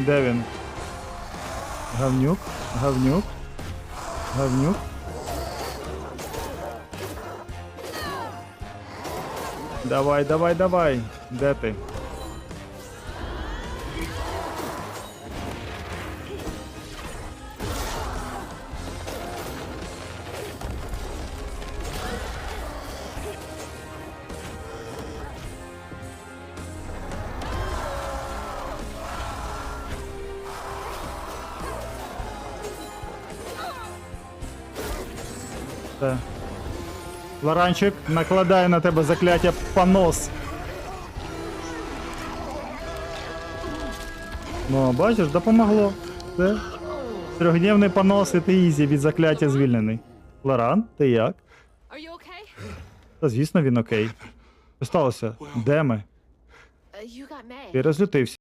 Де він? Гавнюк, гавнюк, гавнюк. Давай, давай, давай. Де ти? Все. Ларанчик накладає на тебе закляття понос. Ну, бачиш, допомогло. Все. Трьохдневний понос і ти ізі від закляття звільнений. Лоран, ти як? Okay? Та звісно він окей. Що сталося? Де ми? Uh. Ти розлютився.